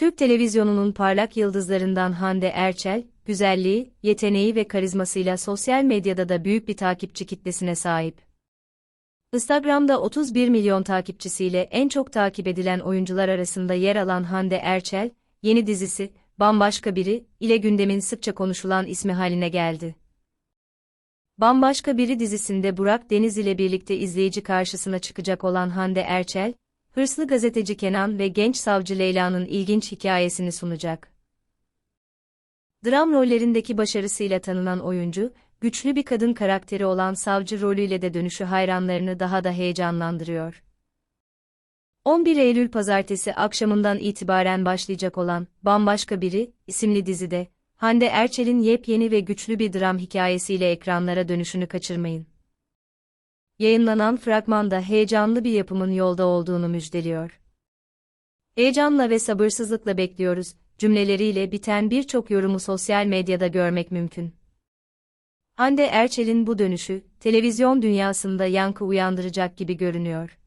Türk televizyonunun parlak yıldızlarından Hande Erçel, güzelliği, yeteneği ve karizmasıyla sosyal medyada da büyük bir takipçi kitlesine sahip. Instagram'da 31 milyon takipçisiyle en çok takip edilen oyuncular arasında yer alan Hande Erçel, yeni dizisi, Bambaşka Biri, ile gündemin sıkça konuşulan ismi haline geldi. Bambaşka Biri dizisinde Burak Deniz ile birlikte izleyici karşısına çıkacak olan Hande Erçel, hırslı gazeteci Kenan ve genç savcı Leyla'nın ilginç hikayesini sunacak. Dram rollerindeki başarısıyla tanınan oyuncu, güçlü bir kadın karakteri olan savcı rolüyle de dönüşü hayranlarını daha da heyecanlandırıyor. 11 Eylül pazartesi akşamından itibaren başlayacak olan Bambaşka Biri isimli dizide, Hande Erçel'in yepyeni ve güçlü bir dram hikayesiyle ekranlara dönüşünü kaçırmayın. Yayınlanan fragmanda heyecanlı bir yapımın yolda olduğunu müjdeliyor. Heyecanla ve sabırsızlıkla bekliyoruz, cümleleriyle biten birçok yorumu sosyal medyada görmek mümkün. Hande Erçel'in bu dönüşü, televizyon dünyasında yankı uyandıracak gibi görünüyor.